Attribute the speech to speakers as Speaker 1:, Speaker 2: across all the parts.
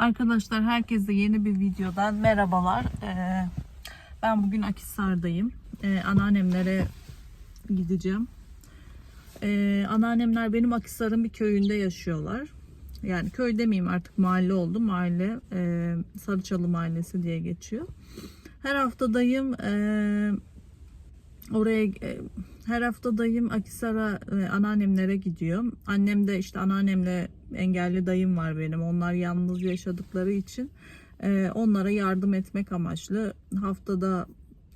Speaker 1: Arkadaşlar herkese yeni bir videodan merhabalar. Ee, ben bugün Akhisar'dayım. Ee, anneannemlere gideceğim. Ee, anneannemler benim Akhisar'ın bir köyünde yaşıyorlar. Yani köy demeyeyim artık mahalle oldu. Mahalle e, Sarıçalı Mahallesi diye geçiyor. Her haftadayım. Ee, oraya e, her haftadayım Akhisar'a e, anneannemlere gidiyorum. Annem de işte anneannemle engelli dayım var benim. Onlar yalnız yaşadıkları için e, onlara yardım etmek amaçlı haftada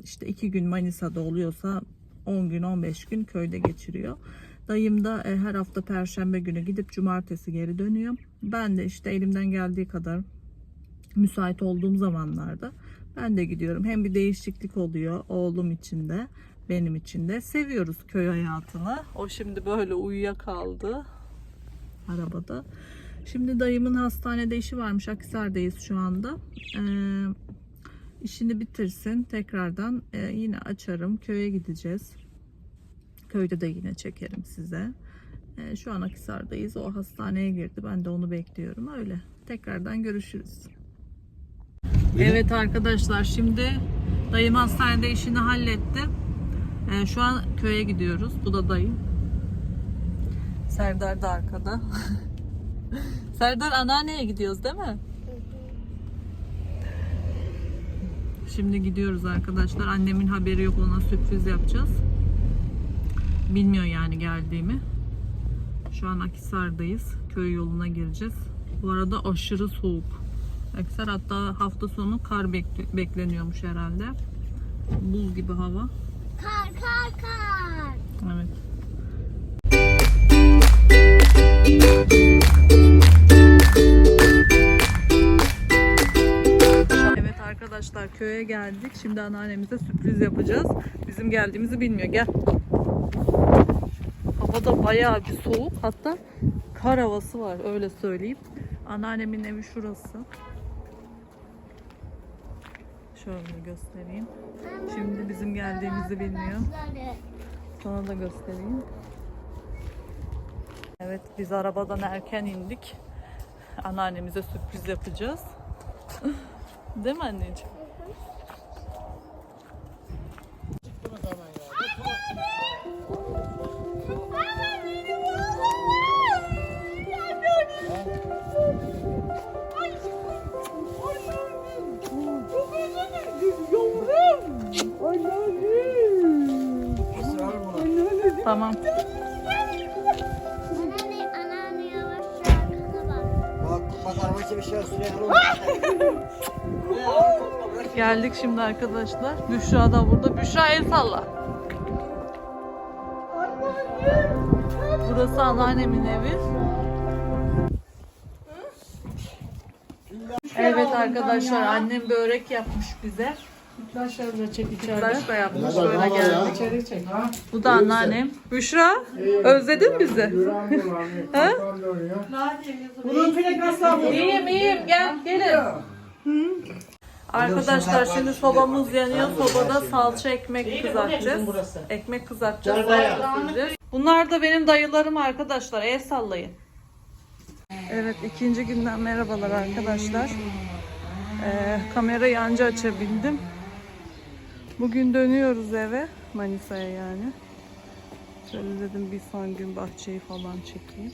Speaker 1: işte iki gün Manisa'da oluyorsa 10 gün 15 gün köyde geçiriyor. Dayım da e, her hafta perşembe günü gidip cumartesi geri dönüyor. Ben de işte elimden geldiği kadar müsait olduğum zamanlarda ben de gidiyorum. Hem bir değişiklik oluyor oğlum için de benim için de. Seviyoruz köy hayatını. O şimdi böyle uyuyakaldı arabada. Şimdi dayımın hastanede işi varmış. Akhisar'dayız şu anda. Ee, işini bitirsin. Tekrardan e, yine açarım. Köye gideceğiz. Köyde de yine çekerim size. Ee, şu an Akhisar'dayız. O hastaneye girdi. Ben de onu bekliyorum. Öyle. Tekrardan görüşürüz. Evet arkadaşlar şimdi dayım hastanede işini halletti. Ee, şu an köye gidiyoruz. Bu da dayım. Serdar da arkada. Serdar anneanneye gidiyoruz değil mi? Şimdi gidiyoruz arkadaşlar. Annemin haberi yok ona sürpriz yapacağız. Bilmiyor yani geldiğimi. Şu an Akhisar'dayız. Köy yoluna gireceğiz. Bu arada aşırı soğuk. Akhisar hatta hafta sonu kar bekle- bekleniyormuş herhalde. Buz gibi hava.
Speaker 2: Kar kar kar.
Speaker 1: Evet. Evet arkadaşlar köye geldik. Şimdi anneannemize sürpriz yapacağız. Bizim geldiğimizi bilmiyor. Gel. Havada bayağı bir soğuk. Hatta kar havası var öyle söyleyeyim. Anneannemin evi şurası. Şöyle göstereyim. Şimdi bizim geldiğimizi bilmiyor. Sana da göstereyim. Evet biz arabadan erken indik. Anneannemize sürpriz yapacağız. Değil mi anneciğim? Tamam.
Speaker 2: Anneanne, anneanne yavaş arkana bak.
Speaker 3: Bak bak araba için bir şey sürüyor.
Speaker 1: Geldik şimdi arkadaşlar. Büşra da burada. Büşra el salla. Burası anneannemin evi. Evet arkadaşlar annem börek yapmış bize. Sütlaç da yapmış böyle geldik. Bu da anneannem. Büşra özledin bizi. ha?
Speaker 4: Bunun plakası bu.
Speaker 1: İyiyim iyiyim gel gelin. Arkadaşlar şimdi sobamız yanıyor. Sobada salça ekmek kızartacağız. Ekmek kızartacağız. salça pişireceğiz. Bunlar da benim dayılarım arkadaşlar. El sallayın. Evet ikinci günden merhabalar arkadaşlar. Ee, kamerayı anca açabildim. Bugün dönüyoruz eve. Manisa'ya yani. Şöyle dedim bir son gün bahçeyi falan çekeyim.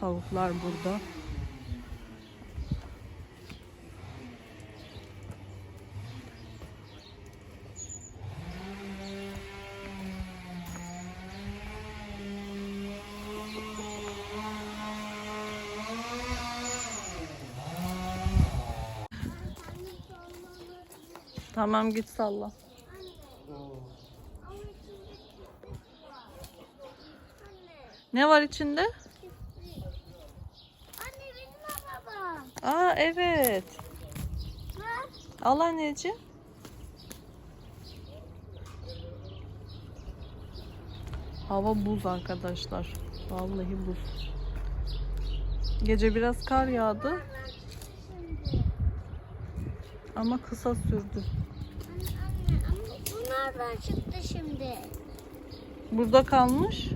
Speaker 1: Tavuklar burada. Tamam git salla. Ne var içinde?
Speaker 2: Anne benim arabam.
Speaker 1: Aa evet.
Speaker 2: Bak.
Speaker 1: Al anneciğim. Hava buz arkadaşlar. Vallahi buz. Gece biraz kar yağdı ama kısa sürdü.
Speaker 2: Anne, anne ama bunlardan çıktı şimdi.
Speaker 1: Burada kalmış.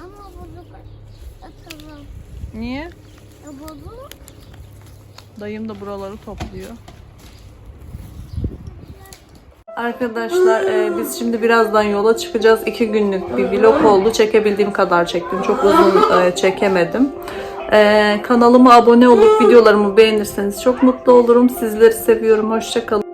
Speaker 2: Ama bunu atalım.
Speaker 1: Niye?
Speaker 2: Ya bozulur.
Speaker 1: Dayım da buraları topluyor. Arkadaşlar e, biz şimdi birazdan yola çıkacağız. İki günlük bir vlog oldu. Çekebildiğim kadar çektim. Çok uzun e, çekemedim. E, kanalıma abone olup videolarımı beğenirseniz çok mutlu olurum. Sizleri seviyorum. Hoşçakalın.